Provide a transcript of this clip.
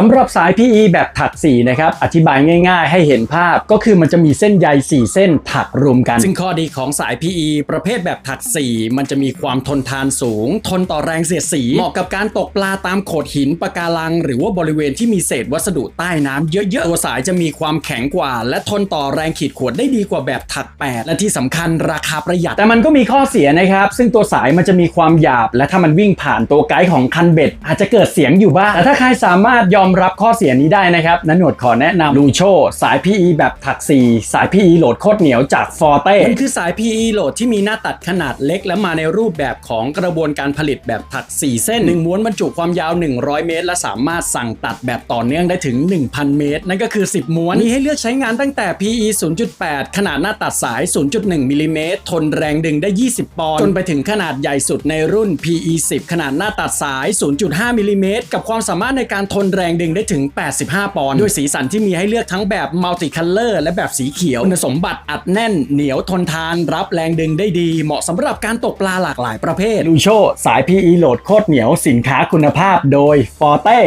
สำหรับสาย PE แบบถักสีนะครับ อธิบายง่าย ๆ ให้เห็นภาพก็คือมันจะมีเส้นใย 4 เส้นถักรวมกัน ซึ่งข้อดีของสาย PE ประเภทแบบถักสีมันจะมีความทนทานสูง ทนต่อแรงเสียดสีเหมาะกับการตกปลาตามโขดหินปะการัง หรือว่าบริเวณที่มีเศษวัสดุใต้น้ำเยอะๆ ตัวสายจะมีความแข็งกว่า และทนต่อแรงขีดข่วนได้ดีกว่าแบบถักแปดและที่สำคัญราคาประหยัด แต่มันก็มีข้อเสียนะครับซึ่งตัวสายมันจะมีความหยาบ และถ้ามันวิ่งผ่านตัวไกด์ของคันเบ็ดอาจจะเกิดเสียงอยู่บ้างแต่ถ้าใครสามารถยอมอมรับข้อเสียนี้ได้นะครับนันหนวดขอแนะนำลูโชสาย PE แบบถักสีสาย PE โหลดโคตรเหนียวจากฟอร์เต้มันคือสาย PE โหลดที่มีหน้าตัดขนาดเล็ก และมาในรูปแบบของกระบวนการผลิตแบบถัก 4 เส้น 1 ม้วนบรรจุความยาว 100 เมตร และสามารถสั่งตัดแบบต่อเนื่องได้ถึง 1,000 เมตร นั่นก็คือ 10 ม้วน มีให้เลือกใช้งานตั้งแต่ PE 0.8 ขนาดหน้าตัดสาย 0.1มิลลิเมตรทนแรงดึงได้ 20 ปอนด์จนไปถึงขนาดใหญ่สุดในรุ่น PE 10 ขนาดหน้าตัดสาย 0.5มิลิเมตรกับความสามารถในการทนแรงดึงได้ถึง 85 ปอนด์ด้วยสีสันที่มีให้เลือกทั้งแบบมัลติคัลเลอร์และแบบสีเขียวคุณสมบัติอัดแน่นเหนียวทนทาน รับแรงดึงได้ดี เหมาะสำหรับการตกปลาหลากหลายประเภทลูโชสาย PE โหลดโคตรเหนียวสินค้าคุณภาพโดยฟอร์เต้